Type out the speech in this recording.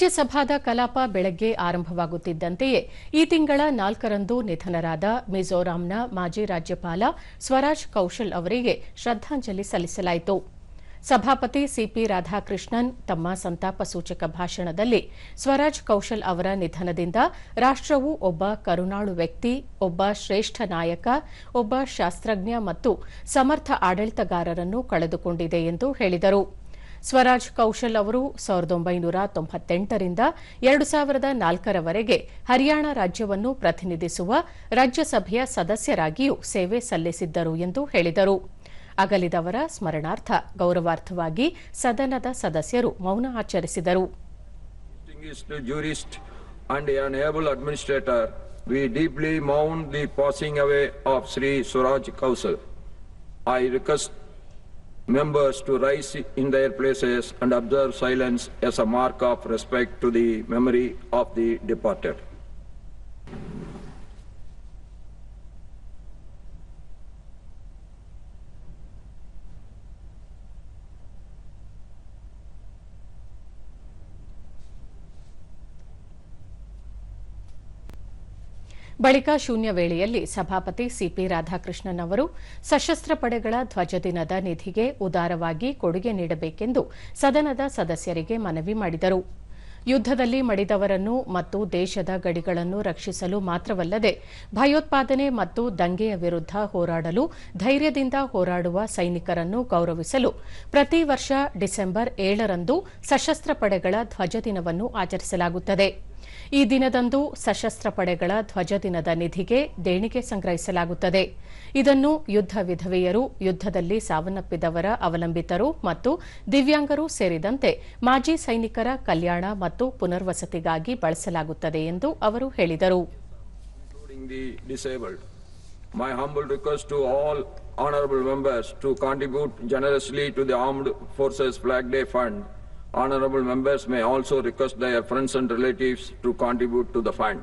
ರಾಜ್ಯಸಭಾದ ಕಲಾಪ ಬೆಳಗ್ಗೆ ಆರಂಭವಾಗುತ್ತಿದ್ದಂತೆಯೇ ಈ ತಿಂಗಳ ನಾಲ್ಕರಂದು ನಿಧನರಾದ ಮಿಜೋರಾಂನ ಮಾಜಿ ರಾಜ್ಯಪಾಲ ಸ್ವರಾಜ್ ಕೌಶಲ್ ಅವರಿಗೆ ಶ್ರದ್ದಾಂಜಲಿ ಸಲ್ಲಿಸಲಾಯಿತು. ಸಭಾಪತಿ ಸಿಪಿ ರಾಧಾಕೃಷ್ಣನ್ ತಮ್ಮ ಸಂತಾಪ ಸೂಚಕ ಭಾಷಣದಲ್ಲಿ ಸ್ವರಾಜ್ ಕೌಶಲ್ ಅವರ ನಿಧನದಿಂದ ರಾಷ್ಟವು ಒಬ್ಬ ಕರುಣಾಳು ವ್ಯಕ್ತಿ, ಒಬ್ಬ ಶ್ರೇಷ್ಠ ನಾಯಕ, ಒಬ್ಬ ಶಾಸ್ತ್ರಜ್ಞ ಮತ್ತು ಸಮರ್ಥ ಆಡಳಿತಗಾರರನ್ನು ಕಳೆದುಕೊಂಡಿದೆ ಎಂದು ಹೇಳಿದರು. ಸ್ವರಾಜ್ ಕೌಶಲ್ ಅವರು ಸಾವಿರದ ಒಂಬೈನೂರ ತೊಂಬತ್ತೆಂಟರಿಂದ ಎರಡು ಸಾವಿರದ ನಾಲ್ಕರವರೆಗೆ ಹರಿಯಾಣ ರಾಜ್ಯವನ್ನು ಪ್ರತಿನಿಧಿಸುವ ರಾಜ್ಯಸಭೆಯ ಸದಸ್ಯರಾಗಿಯೂ ಸೇವೆ ಸಲ್ಲಿಸಿದ್ದರು ಎಂದು ಹೇಳಿದರು ಅಗಲಿದವರ ಸ್ಮರಣಾರ್ಥ ಗೌರವಾರ್ಥವಾಗಿ ಸದನದ ಸದಸ್ಯರು ಮೌನ ಆಚರಿಸಿದರು we deeply mourn the passing away of Sri Suraj Kausal. I request members to rise in their places and observe silence as a mark of respect to the memory of the departed. ಬಳಿಕ ಶೂನ್ಯ ವೇಳೆಯಲ್ಲಿ ಸಭಾಪತಿ CP Radhakrishnan ಅವರು ಸಶಸ್ತ್ರ ಪಡೆಗಳ ಧ್ವಜ ದಿನದ ನಿಧಿಗೆ ಉದಾರವಾಗಿ ಕೊಡುಗೆ ನೀಡಬೇಕೆಂದು ಸದನದ ಸದಸ್ಯರಿಗೆ ಮನವಿ ಮಾಡಿದರು. ಯುದ್ದದಲ್ಲಿ ಮಡಿದವರನ್ನು ಮತ್ತು ದೇಶದ ಗಡಿಗಳನ್ನು ರಕ್ಷಿಸಲು ಮಾತ್ರವಲ್ಲದೆ ಭಯೋತ್ಪಾದನೆ ಮತ್ತು ದಂಗೆಯ ವಿರುದ್ಧ ಹೋರಾಡಲು ಧೈರ್ಯದಿಂದ ಹೋರಾಡುವ ಸೈನಿಕರನ್ನು ಗೌರವಿಸಲು ಪ್ರತಿ ವರ್ಷ ಡಿಸೆಂಬರ್ ಏಳರಂದು ಸಶಸ್ತ್ರ ಪಡೆಗಳ ಧ್ವಜ ದಿನವನ್ನು ಆಚರಿಸಲಾಗುತ್ತದೆ. ಈ ದಿನದಂದು ಸಶಸ್ತ್ರ ಪಡೆಗಳ ಧ್ವಜ ದಿನದ ನಿಧಿಗೆ ದೇಣಿಗೆ ಸಂಗ್ರಹಿಸಲಾಗುತ್ತದೆ ಇದನ್ನು ಯುದ್ದ ವಿಧವೆಯರು ಯುದ್ದದಲ್ಲಿ ಸಾವನ್ನಪ್ಪಿದವರ ಅವಲಂಬಿತರು ಮತ್ತು ದಿವ್ಯಾಂಗರು ಸೇರಿದಂತೆ ಮಾಜಿ ಸೈನಿಕರ ಕಲ್ಯಾಣ ಮತ್ತು ಪುನರ್ವಸತಿಗಾಗಿ ಬಳಸಲಾಗುತ್ತದೆ ಎಂದು ಅವರು ಹೇಳಿದರು. My humble request to all honorable members to contribute generously to the Armed Forces Flag Day Fund. Honorable members may also request their friends and relatives to contribute to the fund.